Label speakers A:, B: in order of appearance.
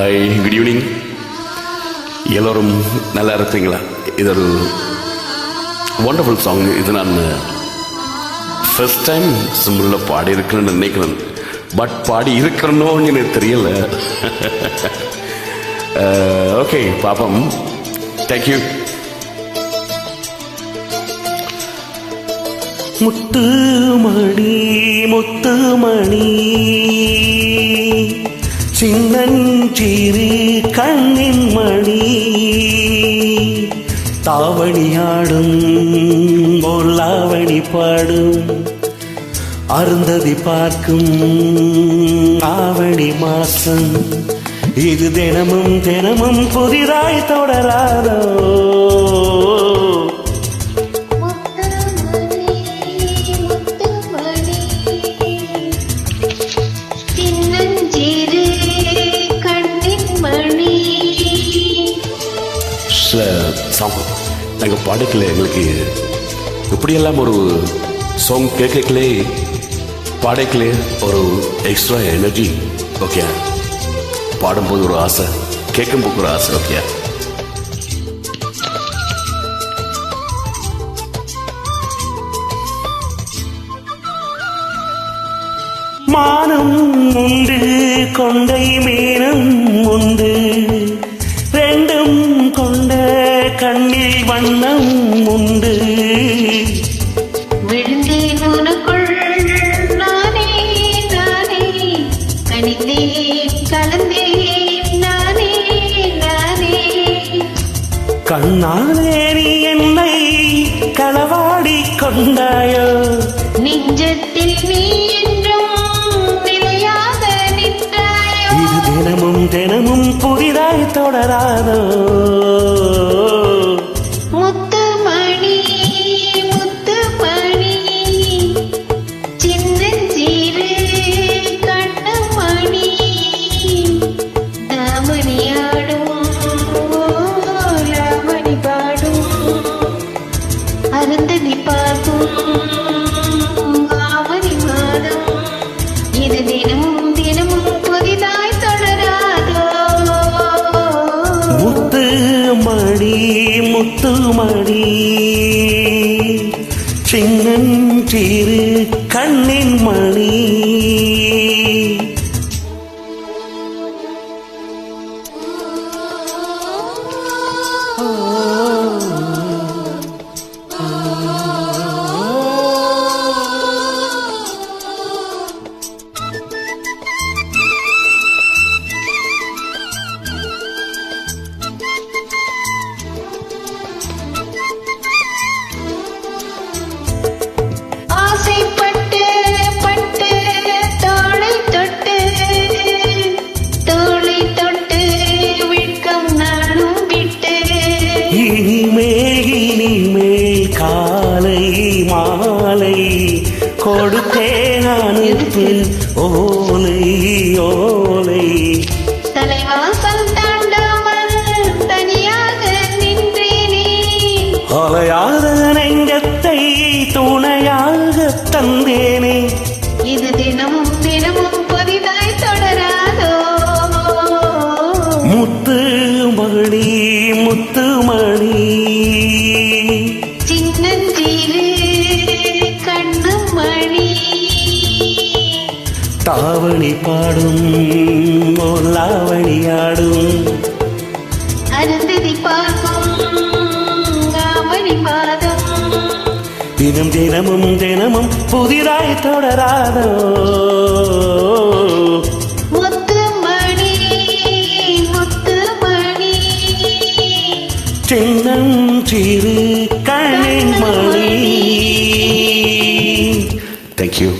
A: Hi good evening எல்லோரும் நல்லா இருக்கிறீங்களா? இது ஒரு ஒண்டர்ஃபுல் சாங் இது நான் ஃபஸ்ட் டைம் சிம்பிளில் பாடி இருக்கிறேன்னு நினைக்கிறேன். பட் பாடி இருக்கிறனோன்னு எனக்கு தெரியல. ஓகே பாப்பம். Thank you
B: Muthumani Muthumani. சின்னஞ்சிறு கண்ணின் மணி. தாவணியாடும் பொல்லாவணி பாடும். அருந்ததி பார்க்கும் ஆவணி மாசம். இது தினமும் தினமும் புதிதாய் தொடராதோ?
A: சாங் நாங்கள் பாடக்கல எங்களுக்கு இப்படியெல்லாம் ஒரு சாங் கேட்கலே பாடக்கிலே ஒரு எக்ஸ்ட்ரா எனர்ஜி ஓகே பாடும்போது ஒரு ஆசை கேட்கும்போது ஒரு ஆசை ஓகே
B: மானம் உண்டு கொண்டை மீனம் உண்டு. கண்ணாலே நீ என்னை களவாடி கொண்டாயோ?
C: அருந்ததி பார்க்கும் ஆவணி மாதம். இது தினமும் தினமும் புதிதாய் தொடராதோ?
B: முத்து மணி முத்து மணி. சின்னஞ்சிறு கண்ணின் மணி.
C: ஆசைப்பட்டு
B: ஓலை ஓலை.
C: தலைவாசல் தாண்டாமல் தனியாக நின்றேனே.
B: அலையாத நெஞ்சத்தை துணையாக தந்தேனே.
C: இது தினமும் தினமும் புதிதாய் தொடராதோ?
B: முத்து மணி முத்து தாவணி பாடும்
C: ஆவணி மாதம்
B: தினம் தினமும் தினமும் புதிதாய் தொடராதோ?
C: முத்துமணி முத்துமணி.
B: சின்னஞ்சிறு கண்ணின் மணி. தேங்க்யூ